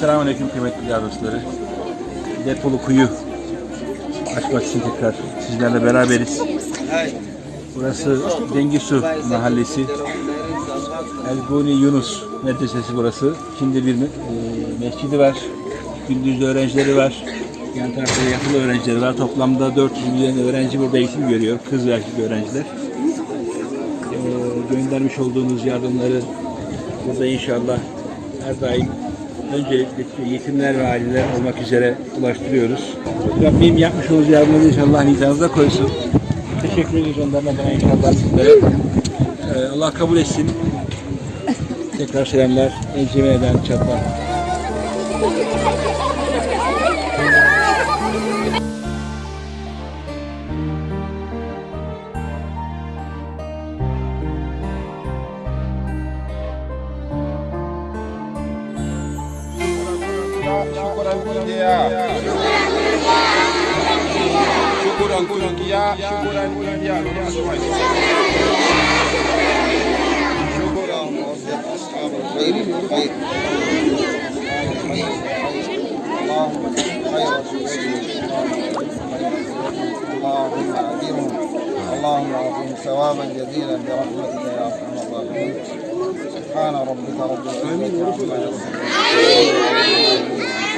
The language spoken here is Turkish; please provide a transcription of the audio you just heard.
Selamünaleyküm kıymetli değerli dostları. Depolu kuyu açmak için tekrar sizlerle beraberiz. Burası Dengisu Mahallesi. Elguni Yunus Medresesi burası. Şimdi bir e, mescidi var. Gündüz öğrencileri var. Yan tarafta yatılı öğrencileri var. Toplamda 400 milyon öğrenci burada eğitim görüyor. Kız ve erkek öğrenciler. E, göndermiş olduğunuz yardımları burada inşallah her daim öncelikle yetimler ve aileler olmak üzere ulaştırıyoruz. Rabbim yapmış olduğunuz yardımları inşallah nizamınıza koysun. Teşekkür ederiz onlarla bana inşallah sizlere. Ee, Allah kabul etsin. Tekrar selamlar. Encime'den çatlar. شكرا لله شكرا لله شكرا لله شكرا اصحاب الخير للخير اللهم خير اللهم اللهم اعطهم ثوابا جزيلا برحمتك يا ارحم الراحمين سبحان ربك رب العزه عما يصفون Amin. Amin.